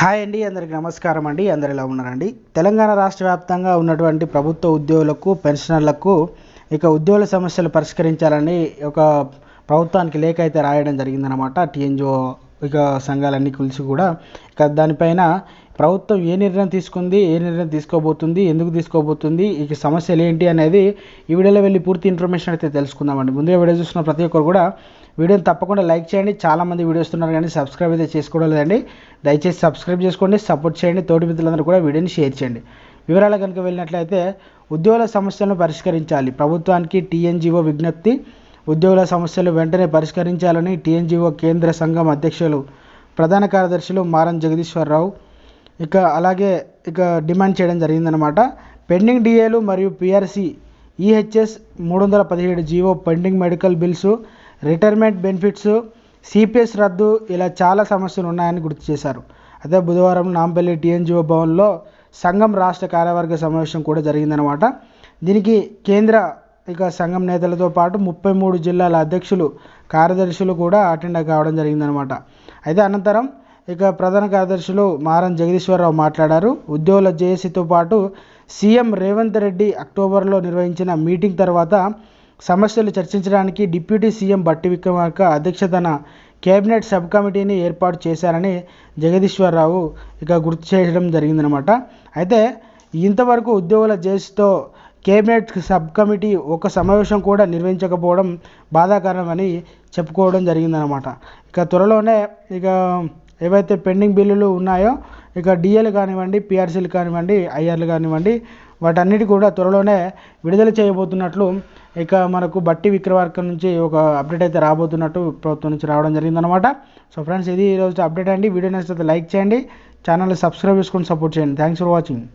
Hi అండి అందరికి నమస్కారం అండి అందరు ఎలా ఉన్నారండి? తెలంగాణ రాష్ట్ర వ్యాప్తంగా ఉన్నటువంటి ప్రభుత్వ ఉద్యోగులకు పెన్షనర్లకు ఇక ఉద్యోగుల సమస్యలు పరిష్కరించాలని ఒక ప్రభుత్వానికి లేఖ అయితే రాయడం జరిగిందనమాట టీఎన్జిఓ ఇక సంఘాలన్నీ కలిసి కూడా ఇక దానిపైన ప్రభుత్వం ఏ నిర్ణయం తీసుకుంది ఏ నిర్ణయం తీసుకోబోతుంది ఎందుకు తీసుకోబోతుంది ఇక సమస్యలు ఏంటి అనేది ఈ వీడియోలో వెళ్ళి పూర్తి ఇన్ఫర్మేషన్ అయితే తెలుసుకుందామండి. ముందుగా వీడియో చూస్తున్న ప్రతి ఒక్కరు కూడా వీడియోని తప్పకుండా లైక్ చేయండి. చాలామంది వీడియోస్ ఉన్నారు కానీ సబ్స్క్రైబ్ అయితే చేసుకోవడం లేదండి. దయచేసి సబ్స్క్రైబ్ చేసుకోండి సపోర్ట్ చేయండి. తోటి మిత్రులందరూ కూడా వీడియోని షేర్ చేయండి. వివరాలు కనుక వెళ్ళినట్లయితే ఉద్యోగుల సమస్యలను పరిష్కరించాలి. ప్రభుత్వానికి టీఎన్జిఓ విజ్ఞప్తి. ఉద్యోగుల సమస్యలు వెంటనే పరిష్కరించాలని టీఎన్జిఓ కేంద్ర సంఘం అధ్యక్షులు ప్రధాన కార్యదర్శులు మారం జగదీశ్వరరావు ఇక అలాగే ఇక డిమాండ్ చేయడం జరిగిందనమాట పెండింగ్ డిఏలు మరియు పిఆర్సి ఈహెచ్ఎస్ మూడు వందల పదిహేడు GO pending medical bills retirement benefits CPS రద్దు ఇలా చాలా సమస్యలు ఉన్నాయని గుర్తు చేశారు. అదే బుధవారం నాంపల్లి టీఎన్జిఓ భవన్లో సంఘం రాష్ట్ర కార్యవర్గ సమావేశం కూడా జరిగిందనమాట దీనికి కేంద్ర ఇక సంఘం నేతలతో పాటు ముప్పై మూడు జిల్లాల అధ్యక్షులు కార్యదర్శులు కూడా అటెండ్ కావడం జరిగిందనమాట అయితే అనంతరం ఇక ప్రధాన కార్యదర్శులు మారం జగదీశ్వరరావు మాట్లాడారు. ఉద్యోగుల జేఏసీతో పాటు సీఎం రేవంత్ రెడ్డి అక్టోబర్లో నిర్వహించిన మీటింగ్ తర్వాత సమస్యలు చర్చించడానికి డిప్యూటీ సీఎం బట్టి విక్రమార్క అధ్యక్షతన కేబినెట్ సబ్ కమిటీని ఏర్పాటు చేశారని జగదీశ్వరరావు ఇక గుర్తు చేయడం జరిగిందనమాట అయితే ఇంతవరకు ఉద్యోగుల జేసీతో కేబినెట్ సబ్ కమిటీ ఒక సమావేశం కూడా నిర్వహించకపోవడం బాధాకరమని చెప్పుకోవడం జరిగిందనమాట ఇక త్వరలోనే ఇక ఏవైతే పెండింగ్ బిల్లులు ఉన్నాయో ఇక డిఏలు కానివ్వండి పిఆర్సీలు కానివ్వండి ఐఆర్లు కానివ్వండి వాటన్నిటి కూడా త్వరలోనే విడుదల చేయబోతున్నట్లు ఇక మనకు బట్టి విక్రమార్క నుంచి ఒక అప్డేట్ అయితే రాబోతున్నట్టు ప్రభుత్వం నుంచి రావడం జరిగిందనమాట సో ఫ్రెండ్స్ ఇది ఈరోజు అప్డేట్ అండి. వీడియో నచ్చితే లైక్ చేయండి. ఛానల్ సబ్స్క్రైబ్ చేసుకొని సపోర్ట్ చేయండి. Thanks for watching.